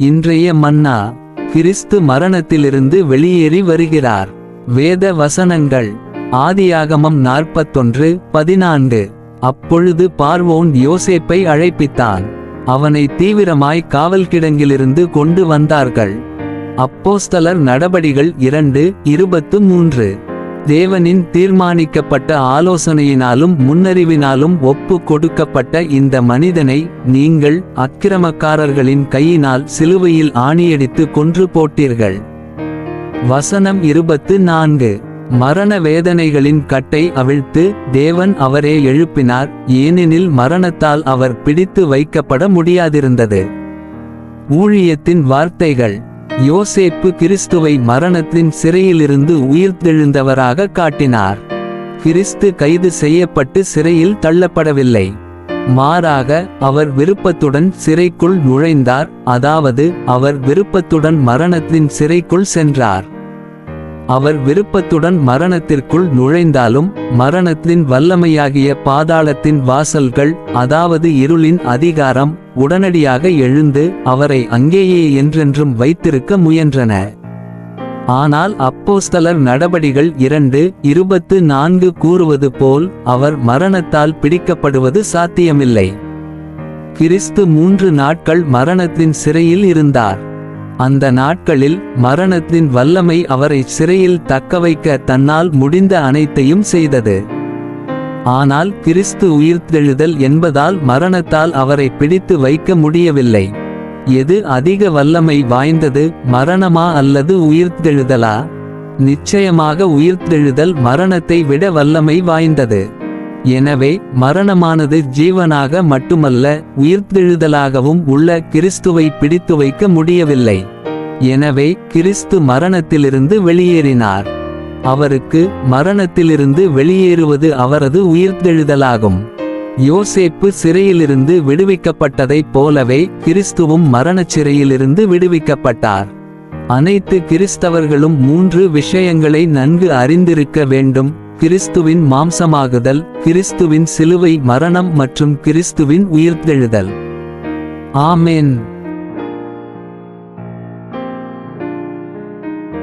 இன்றைய மன்னா கிறிஸ்து மரணத்திலிருந்து வெளியேறி வருகிறார். வேத வசனங்கள் ஆதியாகமம் நாற்பத்தொன்று பதினான்கு. அப்பொழுது பார்வோன் யோசேப்பை அழைப்பித்தான் அவனை தீவிரமாய் காவல் கிடங்கிலிருந்து கொண்டு வந்தார்கள். அப்போஸ்தலர் நடபடிகள் இரண்டு இருபத்து மூன்று. தேவனின் தீர்மானிக்கப்பட்ட ஆலோசனையினாலும் முன்னறிவினாலும் ஒப்பு கொடுக்கப்பட்ட இந்த மனிதனை நீங்கள் அக்கிரமக்காரர்களின் கையினால் சிலுவையில் ஆணியடித்து கொன்று போட்டீர்கள். வசனம் இருபத்து நான்கு. மரண வேதனைகளின் கட்டை அவிழ்த்து தேவன் அவரே எழுப்பினார் ஏனெனில் மரணத்தால் அவர் பிடித்து வைக்கப்பட முடியாதிருந்தது. ஊழியத்தின் வார்த்தைகள். யோசேப்பு கிறிஸ்துவை மரணத்தின் சிறையிலிருந்து உயிர்த்தெழுந்தவராக காட்டினார். கிறிஸ்து கைது செய்யப்பட்டு சிறையில் தள்ளப்படவில்லை. மாறாக அவர் விருப்பத்துடன் சிறைக்குள் நுழைந்தார் அதாவது அவர் விருப்பத்துடன் மரணத்தின் சிறைக்குள் சென்றார். அவர் விருப்பத்துடன் மரணத்திற்குள் நுழைந்தாலும் மரணத்தின் வல்லமையாகிய பாதாளத்தின் வாசல்கள் அதாவது இருளின் அதிகாரம் உடனடியாக எழுந்து அவரை அங்கேயே என்றென்றும் வைத்திருக்க முயன்றன. ஆனால் அப்போஸ்தலர் நடபடிகள் இரண்டு இருபத்து நான்கு கூறுவது போல் அவர் மரணத்தால் பிடிக்கப்படுவது சாத்தியமில்லை. கிறிஸ்து மூன்று நாட்கள் மரணத்தின் சிறையில் இருந்தார். அந்த நாட்களில் மரணத்தின் வல்லமை அவரை சிறையில் தக்கவைக்க தன்னால் முடிந்த அனைத்தையும் செய்தது. ஆனால் கிறிஸ்து உயிர்த்தெழுதல் என்பதால் மரணத்தால் அவரை பிடித்து வைக்க முடியவில்லை. எது அதிக வல்லமை வாய்ந்தது மரணமா அல்லது உயிர்த்தெழுதலா? நிச்சயமாக உயிர்த்தெழுதல் மரணத்தை விட வல்லமை வாய்ந்தது. எனவே மரணமானது ஜீவனாக மட்டுமல்ல உயிர்த்தெழுதலாகவும் உள்ள கிறிஸ்துவை பிடித்து வைக்க முடியவில்லை. எனவே கிறிஸ்து மரணத்திலிருந்து வெளியேறினார். அவருக்கு மரணத்திலிருந்து வெளியேறுவது அவரது உயிர்த்தெழுதலாகும். யோசேப்பு சிறையிலிருந்து விடுவிக்கப்பட்டதைப் போலவே கிறிஸ்துவும் மரணச் சிறையிலிருந்து விடுவிக்கப்பட்டார். அனைத்து கிறிஸ்தவர்களும் மூன்று விஷயங்களை நன்கு அறிந்திருக்க வேண்டும். கிறிஸ்துவின் மாம்சமாகுதல் கிறிஸ்துவின் சிலுவை மரணம் மற்றும் கிறிஸ்துவின் உயிர்த்தெழுதல். ஆமென்.